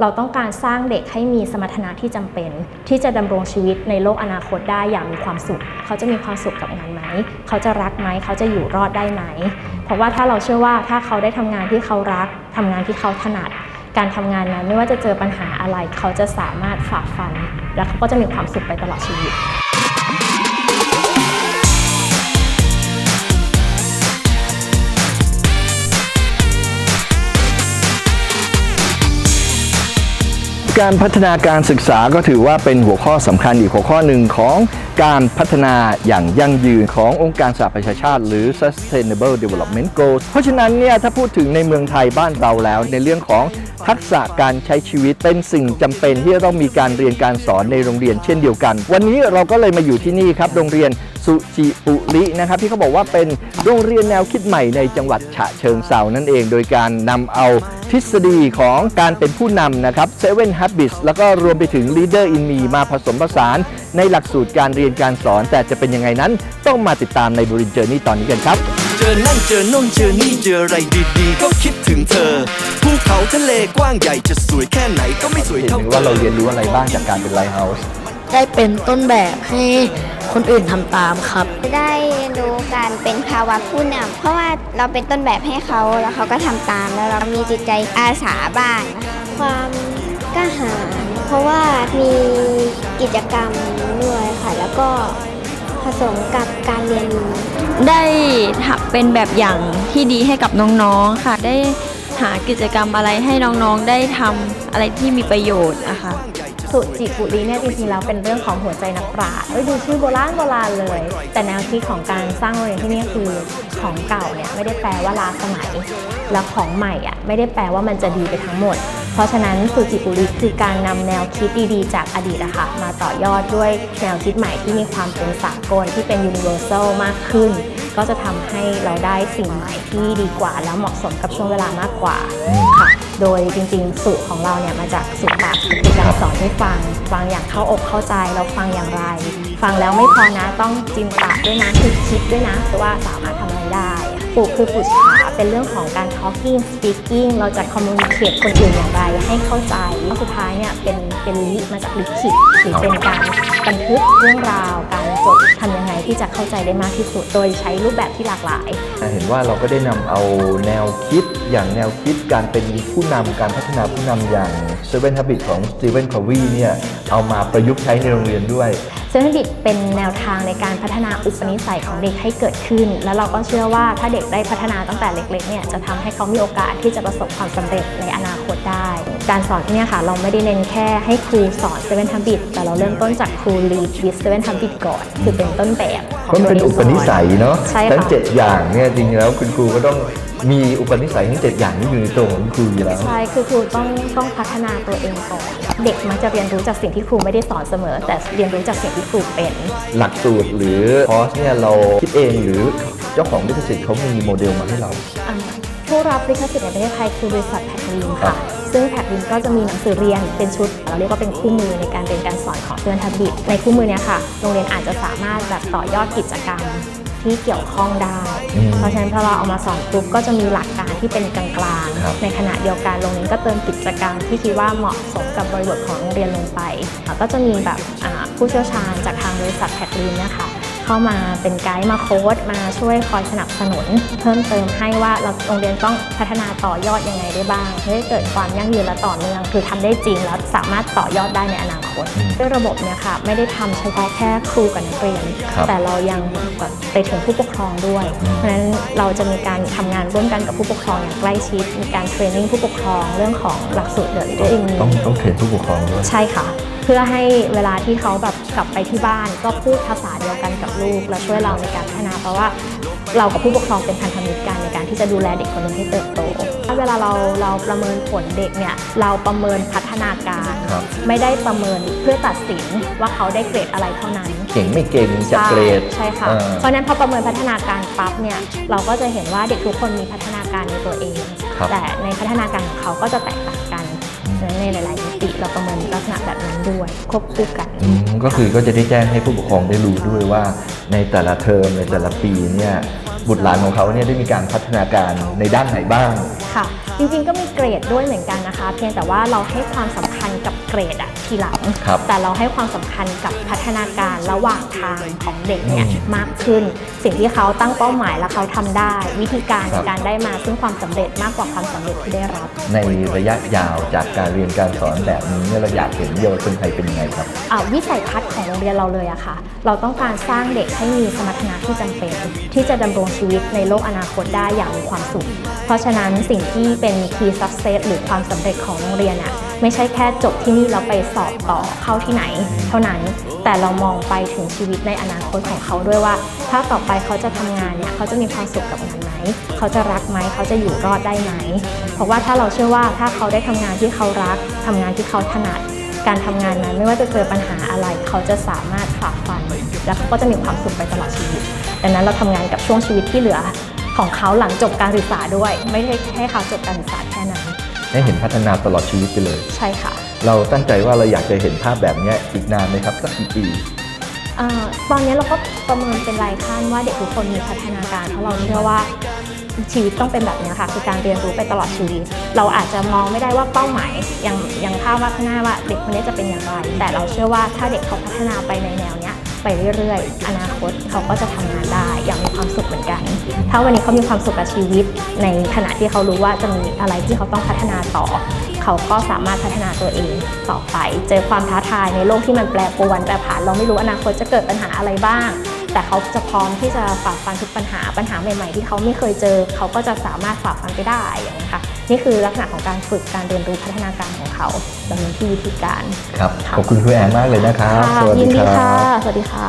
เราต้องการสร้างเด็กให้มีสมรรถนะที่จำเป็น ที่จะดำรงชีวิตในโลกอนาคตได้อย่างมีความสุข เขาจะมีความสุขกับงานไหม เขาจะรักไหม เขาจะอยู่รอดได้ไหม เพราะว่าถ้าเราเชื่อว่าถ้าเขาได้ทำงานที่เขารักทำงานที่เขาถนัด การทำงานนั้นไม่ว่าจะเจอปัญหาอะไร เขาจะสามารถฝ่าฟัน และเขาก็จะมีความสุขไปตลอดชีวิต การพัฒนาการศึกษาก็ถือว่าเป็นหัวข้อสำคัญอีกหัวข้อหนึ่งของการพัฒนาอย่างยั่งยืนขององค์การสหประชาชาติ หรือ Sustainable Development Goals เพราะฉะนั้นเนี่ยถ้าพูดถึงในเมืองไทยบ้านเราแล้ว ในเรื่องของทักษะการใช้ชีวิตเป็นสิ่งจำเป็นที่จะต้องมีการเรียนการสอนในโรงเรียนเช่นเดียวกัน วันนี้เราก็เลยมาอยู่ที่นี่ครับโรงเรียน สุจิปุรินะครับที่เขาบอกว่าเป็นโรงเรียนแนวคิดใหม่ในจังหวัดฉะเชิงเซานั่นเอง โดยการนำเอาทฤษฎีของการเป็นผู้นำนะครับ Seven Habits แล้วก็รวมไปถึง Leader in Me มาผสมผสาน ในหลักสูตรการเรียนการสอน แต่จะเป็นยังไงนั้นต้องมาติดตามในบริเจอร์นี่ตอนนี้กันครับ เจอนั่นเจอโน่นเจอนี่เจออะไรดีๆ ก็คิดถึงเธอภูเขาทะเลกว้างใหญ่จะสวยแค่ไหนก็ไม่สวยเห็นเท่าไหมเธว่าเราอเรียนรู้อะไรบ้างจากการเป็นไลท์เฮาส์ ได้เป็นต้นแบบให้คนอื่นทำตามครับ ได้รู้การเป็นภาวะผู้นำเพราะว่าเราเป็นต้นแบบให้เขาแล้วเขาก็ทำตามแล้วเรามีจิตใจอาสาบ้างนะคะความกล้าหาญเพราะว่ามีกิจกรรมด้วยค่ะแล้วก็ผสมกับการเรียนรู้ได้ทำเป็นแบบอย่างที่ดีให้กับน้องๆค่ะ ได้หากิจกรรมอะไรให้น้องๆได้ทำอะไรที่มีประโยชน์นะคะ สุจิบุรีเนี่ยจริงๆแล้วเป็นเรื่องของหัวใจนักปราชญ์เอ้ยดูชื่อโบราณโบราณเลย แต่แนวคิดของการสร้างโรงเรียนที่นี่คือของเก่าเนี่ยไม่ได้แปลว่าล้าสมัย แล้วของใหม่อะไม่ได้แปลว่ามันจะดีไปทั้งหมด เพราะฉะนั้นสุจิปุรีคือการนำแนวคิดดีๆ จากอดีตอะค่ะมาต่อยอดด้วยแนวคิดใหม่ที่มีความเป็นสากลที่เป็น universal มากขึ้น ก็จะทำให้เราได้สิ่งใหม่ที่ดีกว่า แล้วเหมาะสมกับช่วงเวลามากกว่าค่ะโดยจริงๆ สูตรของเราเนี่ยมาจากสูตรหลักคือการสอนให้ฟัง ฟังอย่างเข้าอกเข้าใจเราฟังอย่างไร ฟังแล้วไม่พอนะต้องจินตนาด้วยนะคือคิดด้วยนะว่าสามารถทำอะไรได้ ปลูกคือปุจฉาเป็นเรื่องของการ talking speaking เราจะ communicate คนอื่นอย่างไรให้เข้าใจแล้วสุดท้ายเนี่ยเป็นเป็นลิมาจากลิขิตหรือเป็นการบันทึกเรื่องราวการจดทำยังไง ที่จะเข้าใจได้มากที่สุด โดยใช้รูปแบบที่หลากหลาย เห็นว่าเราก็ได้นำเอาแนวคิดอย่างแนวคิดการเป็นผู้นำการพัฒนาผู้นำอย่าง Seven Habits ของ Stephen Covey เนี่ยเอามาประยุกต์ใช้ในโรงเรียนด้วยเซนดิตเป็นแนวทางในการพัฒนาอุปนิสัยของเด็กให้เกิดขึ้น แล้วเราก็เชื่อว่าถ้าเด็กได้พัฒนาตั้งแต่เล็กๆเนี่ยจะทำให้เขามีโอกาสที่จะประสบความสำเร็จในอนาคตได้ การสอนที่เนี่ยค่ะเราไม่ได้เน้นแค่ให้ครูสอนเซเว่นทัมบิตแต่เราเริ่มต้นจากครูลีดวิสเซเว่นทัมบิตก่อน คือเป็นต้นแบบของก็มันเป็นตัวอุปนิสัยเนาะใช่ทั้งค่ะเจ็ดอย่างเนี่ยจริงๆแล้วคุณครูก็ต้องมีอุปนิสัยทั้งเจ็ดอย่างนี้อยู่ในตัวของคุณครูอยู่แล้ว ใช่คือครูต้องต้องพัฒนาตัวเองก่อนเด็กมักจะเรียนรู้จากสิ่งที่ครูไม่ได้สอนเสมอ แต่เรียนรู้จากสิ่งที่ครูเป็น หลักสูตรหรือคอร์สเนี่ยเราคิดเองหรือเจ้าของลิขสิทธิ์เขามีโมเดลมาให้เรา อ่าผู้รับลิขสิทธิ์ในประเทศไทยคือบริษัทแพคลินครัค่ะบ ซึ่งแพคลินก็จะมีหนังสือเรียนเป็นชุด เราเรียกว่าเป็นคู่มือในการเรียนการสอนของเพื่อนทับบิตในคู่มือเนี้ยค่ะ โรงเรียนอาจจะสามารถแบบต่อยอดกิจกรรมที่เกี่ยวข้องได้อืมเพราะฉะนั้นพอเราเอามาสอนปุ๊บก็จะมีหลักการที่เป็นกลางครับๆในขณะเดียวกันโรงเรียนก็เติมกิจกรรมที่คิดว่าเหมาะสมกับบริบทของโรงเรียนลงไปแล้วก็จะมีแบบอ่าผู้เชี่ยวชาญจากทางบริษัทแพคลินนะคะ เข้ามาเป็นไกด์มาโค้ดมาช่วยคอยสนับสนุน เพิ่มเติมให้ว่าเราโรงเรียนต้องพัฒนาต่อยอดยังไงได้บ้างเพื่อให้เกิดความยั่งยืนและต่อเนื่อง คือทำได้จริงแล้วสามารถต่อยอดได้ในอนาคตด้วยระบบเนี่ยค่ะไม่ได้ทำเฉพาะแค่ครูกับนักเรียนครับแต่เรายังแบบไปถึงผู้ปกครองด้วย เพราะฉะนั้นเราจะมีการทำงานร่วมกันกับผู้ปกครองอย่างใกล้ชิด มีการเทรนนิ่งผู้ปกครองเรื่องของหลักสูตรเดลิเวอรี่ต้องต้องเทรนผู้ปกครองด้วยใช่ค่ะเพื่อให้เวลาที่เขาแบบกลับไปที่บ้าน ก็พูดภาษาเดียวกันกับลูก และช่วยเราในการพัฒนา เพราะว่าเรากับผู้ปกครองเป็นพันธมิตรกันในการที่จะดูแลเด็กคนหนึงให้เติบโตเวลาเราเราประเมินผลเด็กเนี่ยเราประเมินพัฒนาการครับไม่ได้ประเมินเพื่อตัดสินว่าเขาได้เกรดอะไรเท่านั้น เก่งไม่เก่งจากเกรดใช่ค่ะอ่าเพราะฉะนั้นพอประเมินพัฒนาการปั๊บเนี่ยเราก็จะเห็นว่าเด็กทุกคนมีพัฒนาการในตัวเองครับแต่ในพัฒนาการของเขาก็จะแตกต่างกันฉะนั้นในหลาย ๆ มิติเราประเมินลักษณะแบบนั้น ด้วยควบคู่กัน อืมก็คือก็จะได้แจ้งให้ผู้ปกครองได้รู้ด้วยว่า ในแต่ละเทอมในแต่ละปีเนี่ยบุตรหลานของเขาเนี่ยได้มีการพัฒนาการในด้านไหนบ้าง ค่ะ จริงๆก็มีเกรดด้วยเหมือนกันนะคะ เพียงแต่ว่าเราให้ความสำคัญกับเกรดอะทีหลังครับแต่เราให้ความสำคัญกับพัฒนาการระหว่างทางของเด็กเนี่ยมากขึ้น สิ่งที่เขาตั้งเป้าหมายและเขาทำได้ วิธีการครัในบการได้มาซึ่งความสำเร็จมากกว่าความสำเร็จที่ได้รับ ในระยะยาวจากการเรียนการสอนแบบนี้เนี่ยเราอยากเห็นเยาวชนไทยเป็นยังไงครับอ่าวิสัยทัศน์ของโรงเรียนเราเลยอะค่ะ เราต้องการสร้างเด็กให้มีสมรรถนะที่จำเป็น ที่จะดำรงชีวิตในโลกอนาคตได้อย่างมีความสุข เพราะฉะนั้นสิ่งที่เป็น key success หรือความสำเร็จของโรงเรียนอะไม่ใช่แค่จบที่นี่แล้วไปสอบต่อเข้าที่ไหน เท่านั้น แต่เรามองไปถึงชีวิตในอนาคตของเขาด้วยว่า ถ้าต่อไปเขาจะทำงานเนี่ยเขาจะมีความสุขกับงานไหม เขาจะรักไหม เขาจะอยู่รอดได้ไหม เพราะว่าถ้าเราเชื่อว่าถ้าเขาได้ทำงานที่เขารักทำงานที่เขาถนัด การทำงานนั้นไม่ว่าจะเจอปัญหาอะไร เขาจะสามารถฝ่าฟัน และเขาก็จะมีความสุขไปตลอดชีวิต ดังนั้นเราทำงานกับช่วงชีวิตที่เหลือ ของเขาหลังจบการศึกษาด้วย ไม่ได้ให้เขาจบการศึกษาแค่นั้น ให้เห็นพัฒนาตลอดชีวิตไปเลย ใช่ค่ะ เราตั้งใจว่าเราอยากจะเห็นภาพแบบเนี้ยอีกนานไหมครับสักกี่ปีเอ่อตอนนี้เราก็ประเมินเป็นรายขั้นว่าเด็กทุกคนมีพัฒนาการเพราะเราเชื่อว่าชีวิตต้องเป็นแบบนี้ค่ะ คือการเรียนรู้ไปตลอดชีวิต เราอาจจะมองไม่ได้ว่าเป้าหมายยังยังภาพว่าข้างหน้าว่าเด็กคนนี้จะเป็นอย่างไร แต่เราเชื่อว่าถ้าเด็กเขาพัฒนาไปในแนวเนี้ย ไปเรื่อยๆ อนาคตเขาก็จะทำงานได้อย่างมีความสุขเหมือนกัน ถ้าวันนี้เขามีความสุขกับชีวิต ในขณะที่เขารู้ว่าจะมีอะไรที่เขาต้องพัฒนาต่อ เขาก็สามารถพัฒนาตัวเองต่อไป เจอความท้าทายในโลกที่มันแปรปรวนแปรผันเราไม่รู้อนาคตจะเกิดปัญหาอะไรบ้าง แต่เขาจะพร้อมที่จะฝ่าฟันทุกปัญหาปัญหาใหม่ ๆ ที่เขาไม่เคยเจอ เขาก็จะสามารถฝ่าฟันไปได้อย่างนี้ยค่ะนี่คือลักษณะของการฝึกการเรียนรู้พัฒนาการของเขาดำเนินที่วิธีการครับค่ะขอบคุณครูแอนมากเลยนะครับค่ะสวัสยิดีนดีครัค่ะบสวัสดีค่ะ